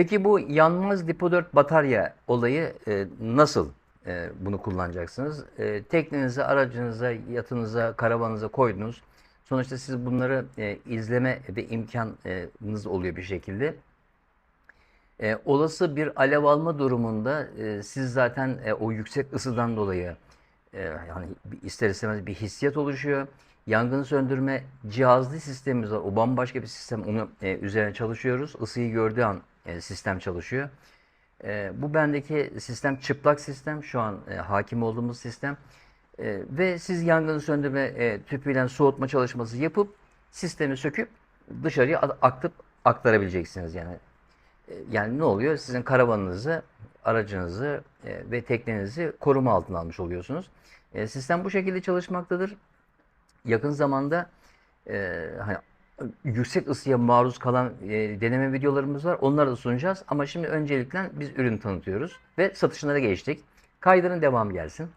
Peki bu yanmaz Lipo 4 batarya olayı e, nasıl e, bunu kullanacaksınız? E, teknenize, aracınıza, yatınıza, karavanınıza koydunuz. Sonuçta siz bunları e, izleme ve imkanınız oluyor bir şekilde. E, olası bir alev alma durumunda e, siz zaten e, o yüksek ısıdan dolayı e, yani ister istemez bir hissiyat oluşuyor. Yangın söndürme cihazlı sistemimiz var. O bambaşka bir sistem. Onu e, üzerine çalışıyoruz. Isıyı gördüğü an e, sistem çalışıyor. E, bu bendeki sistem çıplak sistem. Şu an e, hakim olduğumuz sistem. Ve siz yangın söndürme tüpüyle soğutma çalışması yapıp sistemi söküp dışarıya aktıp aktarabileceksiniz yani. Yani ne oluyor? Sizin karavanınızı, aracınızı ve teknenizi koruma altına almış oluyorsunuz. Sistem bu şekilde çalışmaktadır. Yakın zamanda e, hani yüksek ısıya maruz kalan e, deneme videolarımız var. Onları da sunacağız. Ama şimdi öncelikle biz ürün tanıtıyoruz ve satışlara geçtik. Kaydının devamı gelsin.